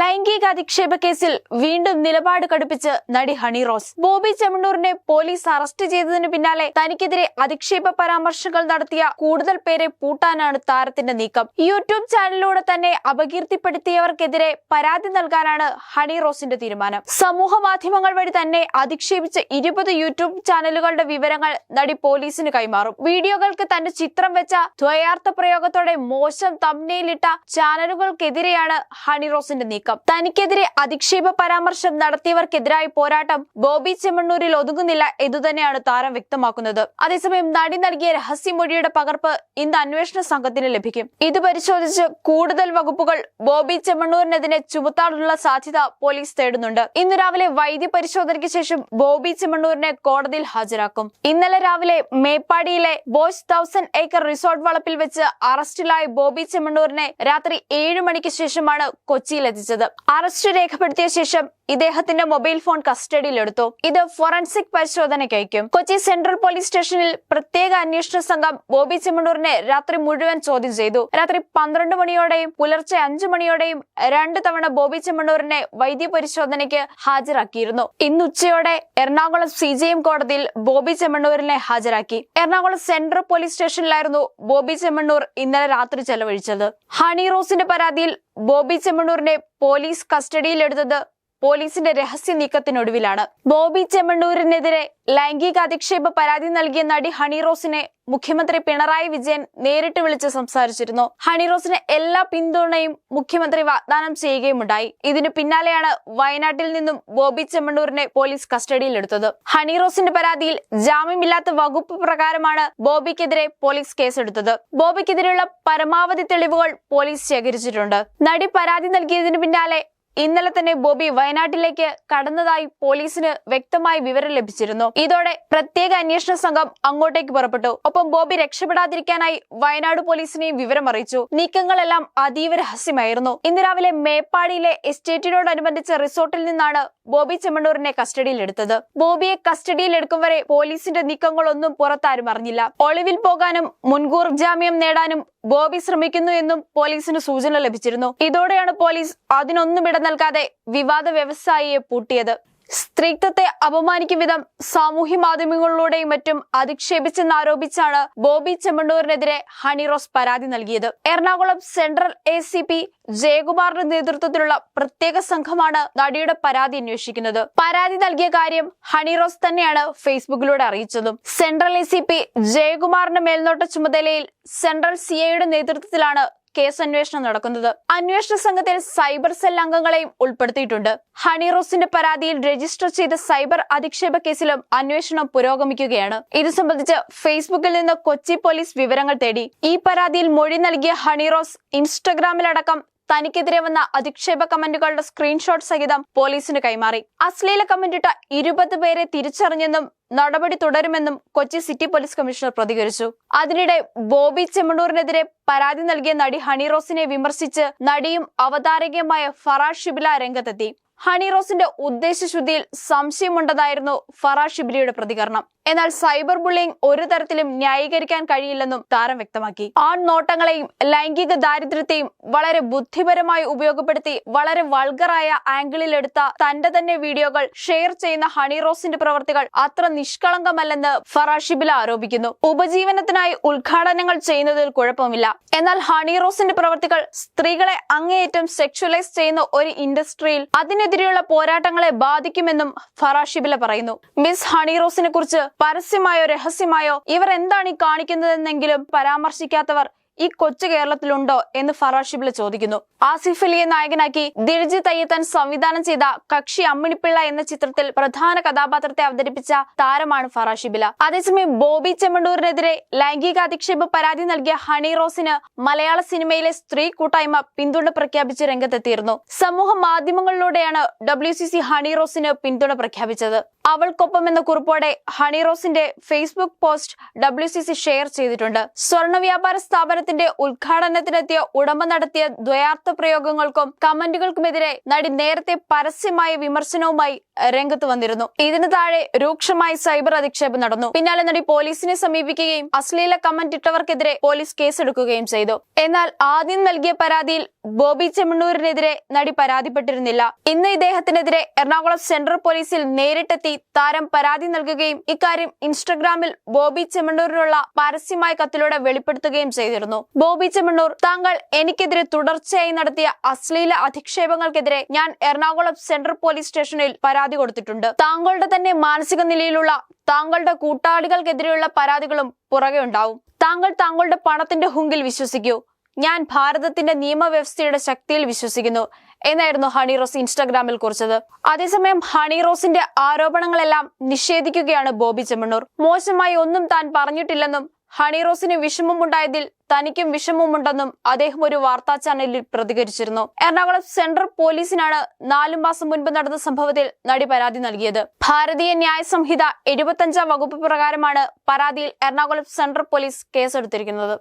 ലൈംഗിക അധിക്ഷേപ കേസിൽ വീണ്ടും നിലപാട് കടുപ്പിച്ച് നടി ഹണി റോസ്. ബോബി ചെമ്മണ്ണൂരിനെ പോലീസ് അറസ്റ്റ് ചെയ്തതിനു പിന്നാലെ തനിക്കെതിരെ അധിക്ഷേപ പരാമർശങ്ങൾ നടത്തിയ കൂടുതൽ പേരെ പൂട്ടാനാണ് താരത്തിന്റെ നീക്കം. യൂട്യൂബ് ചാനലിലൂടെ തന്നെ അപകീർത്തിപ്പെടുത്തിയവർക്കെതിരെ പരാതി നൽകാനാണ് ഹണി റോസിന്റെ തീരുമാനം. സമൂഹ മാധ്യമങ്ങൾ വഴി തന്നെ അധിക്ഷേപിച്ച ഇരുപത് യൂട്യൂബ് ചാനലുകളുടെ വിവരങ്ങൾ നടി പോലീസിന് കൈമാറും. വീഡിയോകൾക്ക് തന്റെ ചിത്രം വെച്ച ദ്വയാർത്ഥ പ്രയോഗത്തോടെ മോശം തമ്നയിലിട്ട ചാനലുകൾക്കെതിരെയാണ് ഹണി റോസിന്റെ നീക്കം. തനിക്കെതിരെ അധിക്ഷേപ പരാമർശം നടത്തിയവർക്കെതിരായ പോരാട്ടം ബോബി ചെമ്മണ്ണൂരിൽ ഒതുങ്ങുന്നില്ല ഇതുതന്നെയാണ് താരം വ്യക്തമാക്കുന്നത്. അതേസമയം നടി നൽകിയ രഹസ്യമൊഴിയുടെ പകർപ്പ് ഇന്ന് അന്വേഷണ സംഘത്തിന് ലഭിക്കും. ഇത് പരിശോധിച്ച് കൂടുതൽ വകുപ്പുകൾ ബോബി ചെമ്മണ്ണൂരിനെതിരെ ചുമത്താനുള്ള സാധ്യത പോലീസ് തേടുന്നുണ്ട്. ഇന്ന് രാവിലെ വൈദ്യ പരിശോധനയ്ക്ക് ശേഷം ബോബി ചെമ്മണ്ണൂരിനെ കോടതിയിൽ ഹാജരാക്കും. ഇന്നലെ രാവിലെ മേപ്പാടിയിലെ ബോസ് തൗസൻഡ് ഏക്കർ റിസോർട്ട് വളപ്പിൽ വെച്ച് അറസ്റ്റിലായ ബോബി ചെമ്മണ്ണൂരിനെ രാത്രി ഏഴ് മണിക്ക് ശേഷമാണ് കൊച്ചിയിൽ എത്തിച്ചത് അറസ്റ്റ് രേഖപ്പെടുത്തിയ ശേഷം ഇദ്ദേഹത്തിന്റെ മൊബൈൽ ഫോൺ കസ്റ്റഡിയിലെടുത്തു. ഇത് ഫോറൻസിക് പരിശോധനയ്ക്ക് അയക്കും കൊച്ചി സെൻട്രൽ പോലീസ് സ്റ്റേഷനിൽ പ്രത്യേക അന്വേഷണ സംഘം ബോബി ചെമ്മണ്ണൂരിനെ രാത്രി മുഴുവൻ ചോദ്യം ചെയ്തു. രാത്രി പന്ത്രണ്ട് മണിയോടെയും പുലർച്ചെ അഞ്ചു മണിയോടെയും രണ്ടു തവണ ബോബി ചെമ്മണ്ണൂരിനെ വൈദ്യ പരിശോധനയ്ക്ക് ഹാജരാക്കിയിരുന്നു. ഇന്ന് ഉച്ചയോടെ എറണാകുളം സി ജെ എം കോടതിയിൽ ബോബി ചെമ്മണ്ണൂരിനെ ഹാജരാക്കി. എറണാകുളം സെൻട്രൽ പോലീസ് സ്റ്റേഷനിലായിരുന്നു ബോബി ചെമ്മണ്ണൂർ ഇന്നലെ രാത്രി ചെലവഴിച്ചത്. ഹണി റോസിന്റെ പരാതിയിൽ ബോബി ചെമ്മണൂറിനെ പോലീസ് കസ്റ്റഡിയിലെടുത്തത് പോലീസിന്റെ രഹസ്യ നീക്കത്തിനൊടുവിലാണ്. ബോബി ചെമ്മണ്ണൂരിനെതിരെ ലൈംഗിക അധിക്ഷേപ പരാതി നൽകിയ നടി ഹണി റോസിനെ മുഖ്യമന്ത്രി പിണറായി വിജയൻ നേരിട്ട് വിളിച്ച് സംസാരിച്ചിരുന്നു. ഹണി റോസിന് എല്ലാ പിന്തുണയും മുഖ്യമന്ത്രി വാഗ്ദാനം ചെയ്യുകയുമുണ്ടായി. ഇതിനു പിന്നാലെയാണ് വയനാട്ടിൽ നിന്നും ബോബി ചെമ്മണ്ണൂരിനെ പോലീസ് കസ്റ്റഡിയിലെടുത്തത്. ഹണി റോസിന്റെ പരാതിയിൽ ജാമ്യമില്ലാത്ത വകുപ്പ് പ്രകാരമാണ് ബോബിക്കെതിരെ പോലീസ് കേസെടുത്തത്. ബോബിക്കെതിരെയുള്ള പരമാവധി തെളിവുകൾ പോലീസ് ശേഖരിച്ചിട്ടുണ്ട്. നടി പരാതി നൽകിയതിനു പിന്നാലെ ഇന്നലെ തന്നെ ബോബി വയനാട്ടിലേക്ക് കടന്നതായി പോലീസിന് വ്യക്തമായ വിവരം ലഭിച്ചിരുന്നു. ഇതോടെ പ്രത്യേക അന്വേഷണ സംഘം അങ്ങോട്ടേക്ക് പുറപ്പെട്ടു. ഒപ്പം ബോബി രക്ഷപ്പെടാതിരിക്കാനായി വയനാട് പോലീസിനെയും വിവരം അറിയിച്ചു. നീക്കങ്ങളെല്ലാം അതീവ രഹസ്യമായിരുന്നു. ഇന്ന് രാവിലെ മേപ്പാടിയിലെ എസ്റ്റേറ്റിനോടനുബന്ധിച്ച റിസോർട്ടിൽ നിന്നാണ് ബോബി ചെമ്മണ്ണൂരിനെ കസ്റ്റഡിയിലെടുത്തത്. ബോബിയെ കസ്റ്റഡിയിലെടുക്കും വരെ പോലീസിന്റെ നീക്കങ്ങളൊന്നും പുറത്താരും അറിഞ്ഞില്ല. ഒളിവിൽ പോകാനും മുൻകൂർ ജാമ്യം നേടാനും ബോബി ശ്രമിക്കുന്നു എന്നും പോലീസിന് സൂചന ലഭിച്ചിരുന്നു. ഇതോടെയാണ് പോലീസ് അതിനൊന്നും ഇട നൽകാതെ വിവാദ വ്യവസായിയെ പൂട്ടിയത്. സ്ത്രീത്വത്തെ അപമാനിക്കും വിധം സാമൂഹ്യ മാധ്യമങ്ങളിലൂടെയും മറ്റും അധിക്ഷേപിച്ചെന്നാരോപിച്ചാണ് ബോബി ചെമ്മണ്ണൂരിനെതിരെ ഹണിറോസ് പരാതി നൽകിയത്. Ernakulam central A C P ജയകുമാറിന്റെ നേതൃത്വത്തിലുള്ള പ്രത്യേക സംഘമാണ് നടിയുടെ പരാതി അന്വേഷിക്കുന്നത്. പരാതി നൽകിയ കാര്യം ഹണിറോസ് തന്നെയാണ് ഫേസ്ബുക്കിലൂടെ അറിയിച്ചതും. സെൻട്രൽ എ സി പി ജയകുമാറിന്റെ മേൽനോട്ട ചുമതലയിൽ സെൻട്രൽ സി ഐയുടെ നേതൃത്വത്തിലാണ് കേസ് അന്വേഷണം നടക്കുന്നത്. അന്വേഷണ സംഘത്തിൽ സൈബർ സെൽ അംഗങ്ങളെയും ഉൾപ്പെടുത്തിയിട്ടുണ്ട്. ഹണി റോസിന്റെ പരാതിയിൽ രജിസ്റ്റർ ചെയ്ത സൈബർ അധിക്ഷേപ കേസിലും അന്വേഷണം പുരോഗമിക്കുകയാണ്. ഇത് സംബന്ധിച്ച് ഫേസ്ബുക്കിൽ നിന്ന് കൊച്ചി പോലീസ് വിവരങ്ങൾ തേടി. ഈ പരാതിയിൽ മൊഴി നൽകിയ ഹണി റോസ് ഇൻസ്റ്റഗ്രാമിലടക്കം തനിക്കെതിരെ വന്ന അധിക്ഷേപ കമന്റുകളുടെ സ്ക്രീൻഷോട്ട് സഹിതം പോലീസിന് കൈമാറി. അശ്ലീല കമന്റിട്ട ഇരുപത് പേരെ തിരിച്ചറിഞ്ഞെന്നും നടപടി തുടരുമെന്നും കൊച്ചി സിറ്റി പോലീസ് കമ്മീഷണർ പ്രതികരിച്ചു. അതിനിടെ ബോബി ചെമ്മണൂറിനെതിരെ പരാതി നൽകിയ നടി ഹണി റോസിനെ വിമർശിച്ച് നടിയും അവതാരകയുമായ ഫറാഷ് ഷിബില രംഗത്തെത്തി. ഹണി റോസിന്റെ ഉദ്ദേശശുദ്ധിയിൽ സംശയമുണ്ടെന്നായിരുന്നു ഫറാഷ് ഷിബിലിയുടെ പ്രതികരണം. എന്നാൽ സൈബർ ബുള്ളിംഗ് ഒരു തരത്തിലും ന്യായീകരിക്കാൻ കഴിയില്ലെന്നും താരം വ്യക്തമാക്കി. ആൺ നോട്ടങ്ങളെയും ലൈംഗിക ദാരിദ്ര്യത്തെയും വളരെ ബുദ്ധിപരമായി ഉപയോഗപ്പെടുത്തി വളരെ വൾഗറായ ആംഗിളിലെടുത്ത തന്റെ തന്നെ വീഡിയോകൾ ഷെയർ ചെയ്യുന്ന ഹണി റോസിന്റെ പ്രവർത്തികൾ അത്ര നിഷ്കളങ്കമല്ലെന്ന് ഫറാഷിബില ആരോപിക്കുന്നു. ഉപജീവനത്തിനായി ഉദ്ഘാടനങ്ങൾ ചെയ്യുന്നതിൽ കുഴപ്പമില്ല. എന്നാൽ ഹണി റോസിന്റെ പ്രവർത്തികൾ സ്ത്രീകളെ അങ്ങേയറ്റം സെക്ഷുവലൈസ് ചെയ്യുന്ന ഒരു ഇൻഡസ്ട്രിയിൽ അതിനെതിരെയുള്ള പോരാട്ടങ്ങളെ ബാധിക്കുമെന്നും ഫറാഷിബില പറയുന്നു. മിസ് ഹണി റോസിനെ കുറിച്ച് പരസ്യമായോ രഹസ്യമായോ ഇവർ എന്താണ് ഈ കാണിക്കുന്നതെന്നെങ്കിലും പരാമർശിക്കാത്തവർ ഈ കൊച്ചു കേരളത്തിലുണ്ടോ എന്ന് ഫറാഷിബില ചോദിക്കുന്നു. ആസിഫ് അലിയെ നായകനാക്കി ദിൽജി തയ്യത്തൻ സംവിധാനം ചെയ്ത കക്ഷി അമ്മിണിപ്പിള്ള എന്ന ചിത്രത്തിൽ പ്രധാന കഥാപാത്രത്തെ അവതരിപ്പിച്ച താരമാണ് ഫറാഷിബില അതേസമയം ബോബി ചെമ്മണ്ടൂരിനെതിരെ ലൈംഗിക അധിക്ഷേപ പരാതി നൽകിയ ഹണി റോസിന് മലയാള സിനിമയിലെ സ്ത്രീ കൂട്ടായ്മ പിന്തുണ പ്രഖ്യാപിച്ച് രംഗത്തെത്തിയിരുന്നു. സമൂഹ മാധ്യമങ്ങളിലൂടെയാണ് ഡബ്ല്യു ഹണി റോസിന് പിന്തുണ പ്രഖ്യാപിച്ചത്. അവൾക്കൊപ്പം എന്ന കുറിപ്പോടെ ഹണിറോസിന്റെ Facebook post W C C share ചെയ്തിട്ടുണ്ട്. സ്വർണ വ്യാപാര സ്ഥാപനത്തിന്റെ ഉദ്ഘാടനത്തിനെത്തിയ ഉടമ നടത്തിയ ദ്വയാർത്ഥ പ്രയോഗങ്ങൾക്കും കമന്റുകൾക്കുമെതിരെ നടി നേരത്തെ പരസ്യമായ വിമർശനവുമായി രംഗത്ത് വന്നിരുന്നു. ഇതിനു താഴെ രൂക്ഷമായി സൈബർ അധിക്ഷേപം നടന്നു. പിന്നാലെ നടി പോലീസിനെ സമീപിക്കുകയും അശ്ലീല കമന്റ് ഇട്ടവർക്കെതിരെ പോലീസ് കേസെടുക്കുകയും ചെയ്തു. എന്നാൽ ആദ്യം നൽകിയ പരാതിയിൽ ബോബി ചെമ്മണ്ണൂരിനെതിരെ നടി പരാതിപ്പെട്ടിരുന്നില്ല. ഇന്ന് ഇദ്ദേഹത്തിനെതിരെ എറണാകുളം സെൻട്രൽ പോലീസിൽ നേരിട്ടെത്തി താരം പരാതി നൽകുകയും ഇക്കാര്യം ഇൻസ്റ്റഗ്രാമിൽ ബോബി ചെമ്മണ്ണൂരിനുള്ള പരസ്യമായ കത്തിലൂടെ വെളിപ്പെടുത്തുകയും ചെയ്തിരുന്നു. ബോബി ചെമ്മണ്ണൂർ താങ്കൾ എനിക്കെതിരെ തുടർച്ചയായി നടത്തിയ അശ്ലീല അധിക്ഷേപങ്ങൾക്കെതിരെ ഞാൻ എറണാകുളം സെൻട്രൽ പോലീസ് സ്റ്റേഷനിൽ പരാതി കൊടുത്തിട്ടുണ്ട്. താങ്കളുടെ തന്നെ മാനസിക നിലയിലുള്ള താങ്കളുടെ കൂട്ടാളികൾക്കെതിരെയുള്ള പരാതികളും പുറകെ ഉണ്ടാവും. താങ്കൾ താങ്കളുടെ പണത്തിന്റെ ഹുങ്കിൽ വിശ്വസിക്കൂ. ഞാൻ ഭാരതത്തിന്റെ നിയമവ്യവസ്ഥയുടെ ശക്തിയിൽ വിശ്വസിക്കുന്നു. എന്നായിരുന്നു ഹണി റോസ് ഇൻസ്റ്റാഗ്രാമിൽ കുറിച്ചത്. അതേസമയം ഹണി റോസിന്റെ ആരോപണങ്ങളെല്ലാം നിഷേധിക്കുകയാണ് ബോബി ചെമ്മണ്ണൂർ. മോശമായി ഒന്നും താൻ പറഞ്ഞിട്ടില്ലെന്നും ഹണി റോസിന് വിഷമമുണ്ടായതിൽ തനിക്കും വിഷമമുണ്ടെന്നും അദ്ദേഹം ഒരു വാർത്താ ചാനലിൽ പ്രതികരിച്ചിരുന്നു. എറണാകുളം സെൻട്രൽ പോലീസിനാണ് നാലു മാസം മുൻപ് നടന്ന സംഭവത്തിൽ നടി പരാതി നൽകിയത്. ഭാരതീയ ന്യായ സംഹിത എഴുപത്തഞ്ചാം വകുപ്പ് പ്രകാരമാണ് പരാതിയിൽ എറണാകുളം സെൻട്രൽ പോലീസ് കേസെടുത്തിരിക്കുന്നത്.